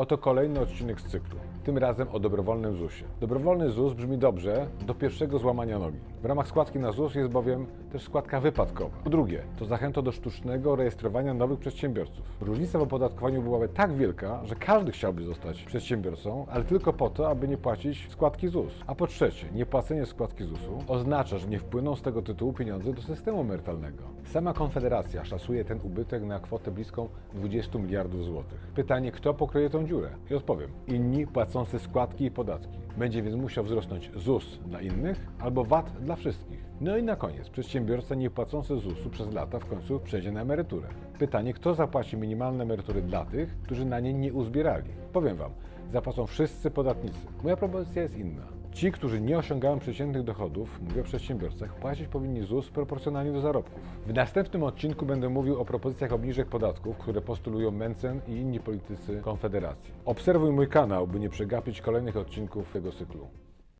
Oto kolejny odcinek z cyklu. Tym razem o dobrowolnym ZUS-ie. Dobrowolny ZUS brzmi dobrze do pierwszego złamania nogi. W ramach składki na ZUS jest bowiem też składka wypadkowa. Po drugie, to zachęta do sztucznego rejestrowania nowych przedsiębiorców. Różnica w opodatkowaniu byłaby tak wielka, że każdy chciałby zostać przedsiębiorcą, ale tylko po to, aby nie płacić składki ZUS. A po trzecie, niepłacenie składki ZUS-u oznacza, że nie wpłyną z tego tytułu pieniądze do systemu emerytalnego. Sama Konfederacja szacuje ten ubytek na kwotę bliską 20 miliardów złotych. Pytanie, kto pokryje tą dziurę? I odpowiem. Inni płacący składki i podatki. Będzie więc musiał wzrosnąć ZUS dla innych albo VAT dla wszystkich. No i na koniec, przedsiębiorca nie płacący ZUS-u przez lata w końcu przejdzie na emeryturę. Pytanie, kto zapłaci minimalne emerytury dla tych, którzy na nie nie uzbierali? Powiem Wam, zapłacą wszyscy podatnicy. Moja propozycja jest inna. Ci, którzy nie osiągają przeciętnych dochodów, mówię o przedsiębiorcach, płacić powinni ZUS proporcjonalnie do zarobków. W następnym odcinku będę mówił o propozycjach obniżek podatków, które postulują Mencen i inni politycy Konfederacji. Obserwuj mój kanał, by nie przegapić kolejnych odcinków tego cyklu.